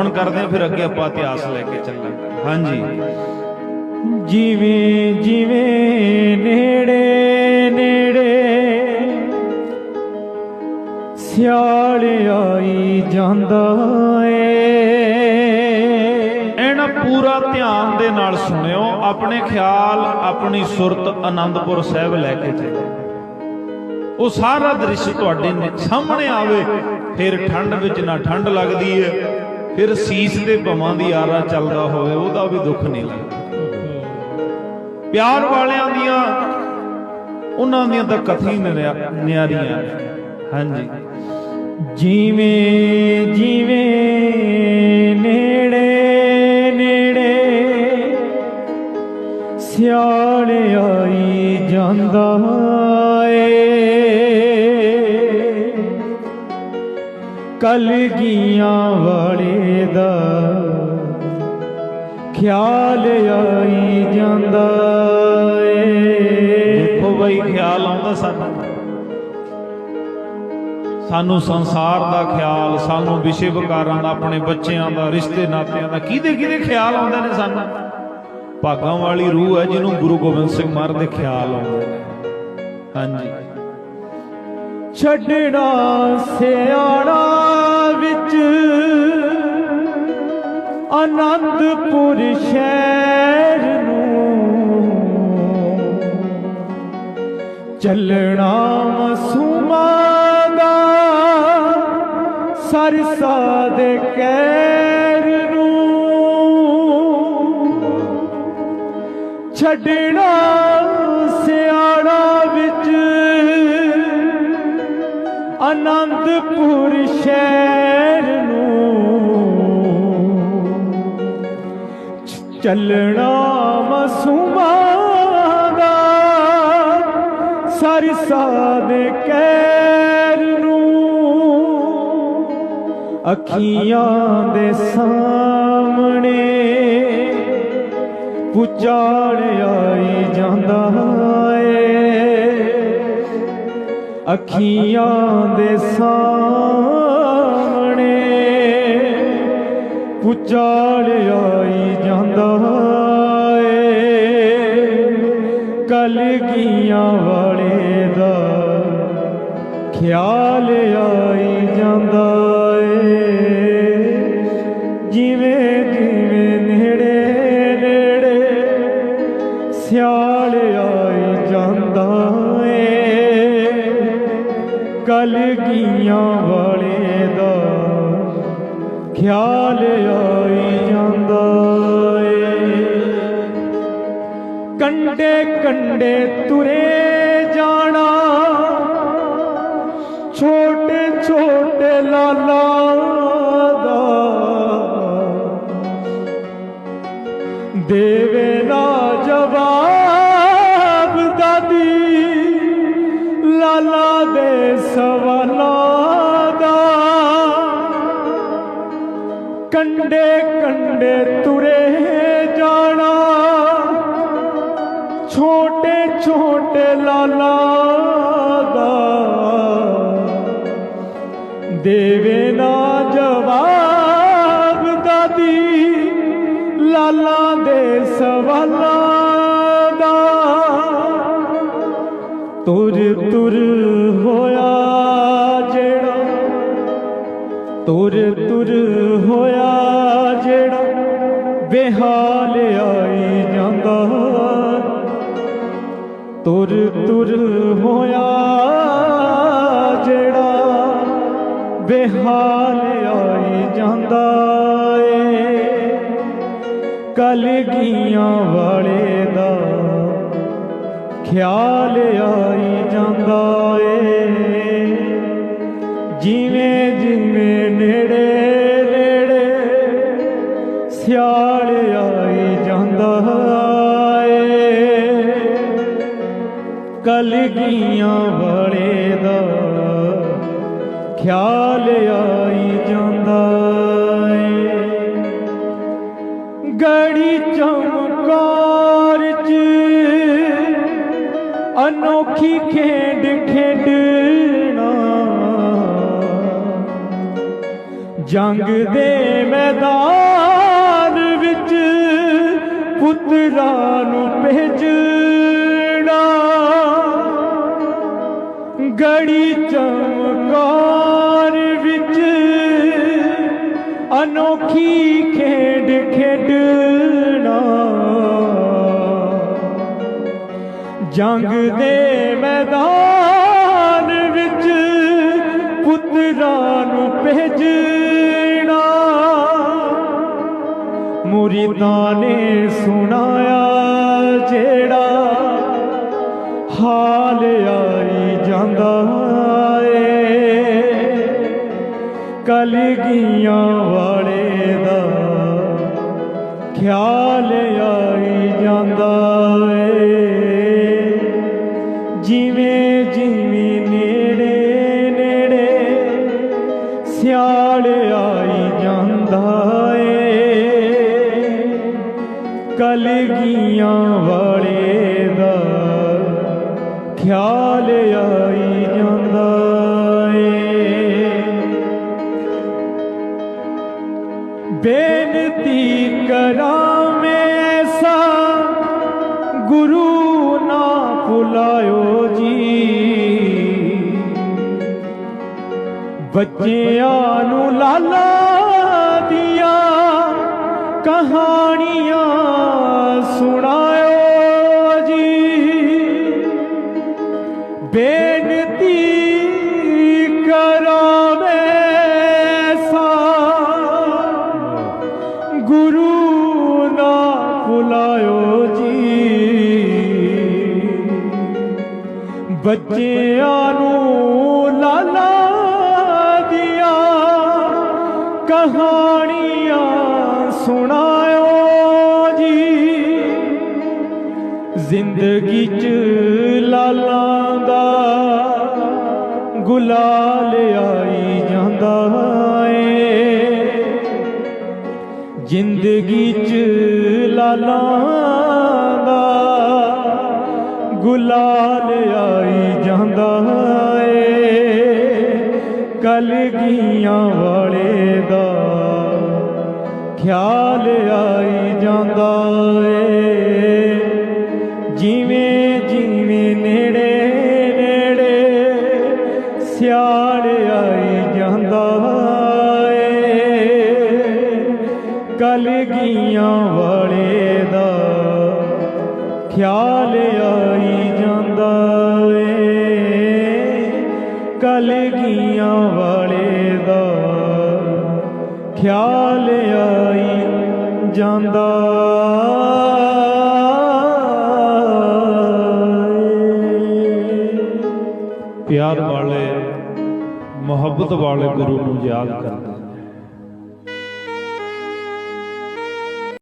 ਸ਼ਰਵਣ ਕਰਦੇ ਹਾਂ ਫਿਰ ਅੱਗੇ ਆਪਾਂ ਇਤਿਹਾਸ ਲੈ ਕੇ ਚੱਲਾਂਗੇ। ਹਾਂਜੀ। ਜਿਵੇਂ ਜਿਵੇਂ ਨੇੜੇ ਨੇੜੇ ਸਿਆਲ ਆਈ ਜਾਂਦਾ ਏ। ਇਹਨਾਂ ਪੂਰਾ ਧਿਆਨ ਦੇ ਨਾਲ ਸੁਣਿਓ ਆਪਣੇ ਖਿਆਲ ਆਪਣੀ ਸੁਰਤ ਆਨੰਦਪੁਰ ਸਾਹਿਬ ਲੈ ਕੇ ਚੱਲੋ। ਉਹ ਸਾਰਾ ਦ੍ਰਿਸ਼ ਤੁਹਾਡੇ ਸਾਹਮਣੇ ਆਵੇ ਫਿਰ ਠੰਡ ਵਿੱਚ ਨਾ ਠੰਡ ਲੱਗਦੀ ਹੈ ਫਿਰ ਸੀਸ ਦੇ ਭਵਾਂ ਦੀ ਆਰਾ ਚੱਲਦਾ ਹੋਵੇ, ਉਹਦਾ ਵੀ ਦੁੱਖ ਨਹੀਂ ਲੱਗਦਾ। ਪਿਆਰ ਵਾਲਿਆਂ ਦੀਆਂ, ਉਹਨਾਂ ਦੀਆਂ ਤਾਂ ਕਥੀ ਨਿਆਰੀਆਂ ਹਾਂਜੀ। ਜਿਵੇਂ ਜਿਵੇਂ ਨੇੜੇ ਨੇੜੇ ਸਿਆਲ ਆਈ ਜਾਂਦਾ ਏ। ਕਲਗੀਆਂ ਵਾਲੇ ਦਾ ਖਿਆਲ ਆਈ ਜਾਂਦਾ ਏ। ਦੇਖੋ ਬਈ, ਖਿਆਲ ਆਉਂਦਾ ਸਾਨੂੰ ਸਾਨੂੰ ਸੰਸਾਰ ਦਾ ਖਿਆਲ, ਸਾਨੂੰ ਵਿਸ਼ੇ ਵਿਕਾਰਾਂ ਦਾ, ਆਪਣੇ ਬੱਚਿਆਂ ਦਾ, ਰਿਸ਼ਤੇ ਨਾਤਿਆਂ ਦਾ, ਕਿਹਦੇ ਕਿਹਦੇ ਖਿਆਲ ਆਉਂਦੇ ਨੇ ਸਾਨੂੰ? ਭਾਗਾਂ ਵਾਲੀ ਰੂਹ ਹੈ ਜਿਹਨੂੰ ਗੁਰੂ ਗੋਬਿੰਦ ਸਿੰਘ ਮਹਾਰਾਜ ਦੇ ਖਿਆਲ ਆਉਂਦੇ ਨੇ। ਹਾਂਜੀ। ਛੱਡਣਾ ਸਿਆਣਾ ਵਿੱਚ। ਆਨੰਦਪੁਰ ਸ਼ਹਿਰ ਨੂੰ ਚੱਲਣਾ ਮਸੂਮਾਂ ਦਾ। ਸਰਸਾ ਦੇ ਕਹਿਰ ਨੂੰ। ਛੱਡਣਾ ਸਿਆਣਾ ਆਨੰਦਪੁਰ ਸ਼ਹਿਰ ਨੂੰ ਚੱਲਣਾ ਮਸੂਮਾਂ ਦਾ, ਸਰਸਾ ਦੇ ਕੈਰ ਨੂੰ, ਅੱਖੀਆਂ ਦੇ ਸਾਹਮਣੇ ਪੁਚਾੜ ਆਈ ਜਾਂਦਾ ਏ ਅੱਖੀਆਂ ਦੇ ਸਾਹਮਣੇ ਪੁਚਾੜ ਆਈ ਜਾਂਦਾ ਏ। ਕਲਗੀਆਂ ਵਾਲੇ ਦਾ ਖਿਆਲ ਆਈ ਜਾਂਦਾ ਏ। ਜਿਵੇਂ ਜਿਵੇਂ ਨੇੜੇ ਨੇੜੇ ਸਿਆਲ ਆਈ ਜਾਂਦਾ ਏ। ਕਲਗੀਆਂ ਵਾਲੇ ਦਾ ਖਿਆਲ ਆਈ ਜਾਂਦਾ ਏ। ਕੰਡੇ ਕੰਡੇ ਤੁਰੇ ਜਾਣਾ, ਛੋਟੇ ਛੋਟੇ ਲਾਲਾ ਦਾ। ਦੇ ਕੰਡੇ ਕੰਡੇ ਤੁਰੇ ਜਾਣਾ। ਛੋਟੇ ਛੋਟੇ ਲਾਲਾ ਦਾ। ਦੇਵੇ ਨਾ ਜਵਾਬ ਦਾਦੀ ਲਾਲਾ ਦੇ ਸਵਾਲਾਂ ਦਾ। ਤੁਰ ਤੁਰ ਹੋਇਆ ਜਿਹੜਾ ਤੁਰ ਤੁਰ ਹੋਇਆ ਜਿਹੜਾ ਬੇਹਾਲ ਆਈ ਜਾਂਦਾ। ਤੁਰ ਤੁਰ ਹੋਇਆ ਜਿਹੜਾ ਬੇਹਾਲ ਆਈ ਜਾਂਦਾ ਏ। ਕਲਗੀਆਂ ਵਾਲੇ ਦਾ ਖਿਆਲ ਆਈ ਜਾਂਦਾ ਏ। ਕਲਗੀਆਂ ਵਾਲੇ ਦਾ, ਖਿਆਲ ਆਈ ਜਾਂਦਾ ਏ। ਗੜੀ ਚਮਕਾਰ ਚ ਅਨੋਖੀ ਖੇਡ ਖੇਡਣਾ, ਜੰਗ ਦੇ ਮੈਦਾਨ ਵਿੱਚ ਪੁੱਤਰਾਂ ਨੂੰ ਭੇਜ ਗੜੀ ਚਮਕਾਰ ਵਿੱਚ ਅਨੋਖੀ ਖੇਡ ਖੇਡਣਾ। ਜੰਗ ਦੇ ਮੈਦਾਨ ਵਿੱਚ ਪੁੱਤਰਾਂ ਨੂੰ ਭੇਜਣਾ। ਮੁਰੀਦਾਂ ਨੇ ਸੁਣਾਇਆ ਜਿਹੜਾ ਹਾਲ ਆਈ ਜਾਂਦਾ ਏ। ਕਲਗੀਆਂ ਵਾਲੇ ਦਾ ਖਿਆਲ ਆਈ ਜਾਂਦਾ ਏ। ਜਿਵੇਂ ਜਿਵੇਂ ਨੇੜੇ ਨੇੜੇ ਸਿਆਲ ਆਈ ਜਾਂਦਾ ਏ। ਕਲਗੀਆਂ ਵਾਲੇ ਦਾ ਖਿਆਲ ਆ ਬੇਨਤੀ ਕਰਾਂ ਮੈਂ ਐਸਾ ਗੁਰੂ ਨਾ ਭੁਲਾਇਓ ਜੀ। ਬੱਚਿਆਂ ਨੂੰ ਲਾਲਾ ਦੀਆਂ ਕਹਾਣੀਆਂ ਬੱਚਿਆਂ ਨੂੰ ਲਾਲਾ ਦੀਆਂ ਕਹਾਣੀਆਂ ਸੁਣਾਇਓ ਜੀ। ਜ਼ਿੰਦਗੀ ਚ ਲਾਲਾਂ ਦਾ ਗੁਲਾਲ ਆਈ ਜਾਂਦਾ ਏ। ਜ਼ਿੰਦਗੀ ਚ ਲਾਲਾਂ ਦਾ ਗੁਲਾਲ ਆਈ ਜਾਂਦਾ ਏ, ਕਲਗੀਆਂ ਵਾਲੇ ਦਾ ਖਿਆਲ ਆਈ ਜਾਂਦਾ ਏ। ਜਿਵੇਂ ਜਿਵੇਂ ਨੇੜੇ ਨੇੜੇ ਸਿਆਲ ਆਈ ਜਾਂਦਾ ਏ, ਕਲਗੀਆਂ ਵਾਲੇ ਦਾ ਖਿਆਲ ਆਈ ਜਾਂਦਾ ਏ ਕਲਗੀਆਂ ਵਾਲੇ ਦਾ ਖਿਆਲ ਆਈ ਜਾਂਦਾ ਪਿਆਰ ਵਾਲੇ, ਮੁਹੱਬਤ ਵਾਲੇ ਗੁਰੂ ਨੂੰ ਯਾਦ ਕਰਦਾ